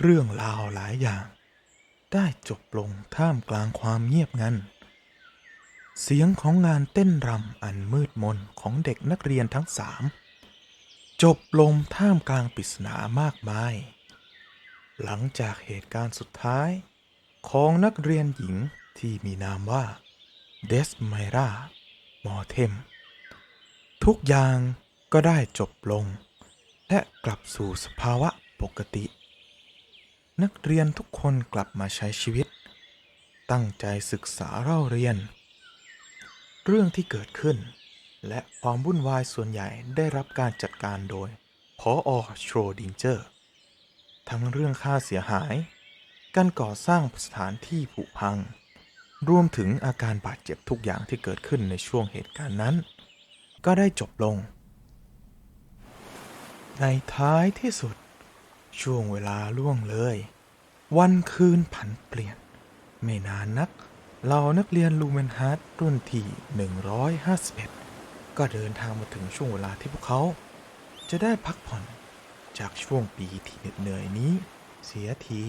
เรื่องราวหลายอย่าง ได้จบลงท่ามกลางความเงียบงัน เสียงของงานเต้นรำอันมืดมนของเด็กนักเรียนทั้งสามจบลงท่ามกลางปริศนามากมาย หลังจากเหตุการณ์สุดท้ายของนักเรียนหญิงที่มีนามว่าเดสไมรามอเทม ทุกอย่างก็ได้จบลง และกลับสู่สภาวะปกติ นักเรียนทุกคนกลับมาใช้ชีวิต ตั้งใจศึกษาเล่าเรียน เรื่องที่เกิดขึ้น และความวุ่นวายส่วนใหญ่ได้รับการจัดการโดยพออโชรดิงเจอร์ ทั้งเรื่องค่าเสียหาย การก่อสร้างสถานที่ผุพัง รวมถึงอาการบาดเจ็บทุกอย่างที่เกิดขึ้นในช่วงเหตุการณ์นั้น ก็ได้จบลง ในท้ายที่สุด ช่วงเวลาล่วงเลย วันคืนผันเปลี่ยน ไม่นานนักเรานักเรียนลูเมนฮาร์ดรุ่นที่ 151 ก็เดินทางมาถึงช่วงเวลาที่พวกเขา จะได้พักผ่อนจากช่วงปีที่เหน็ดเหนื่อยนี้เสียที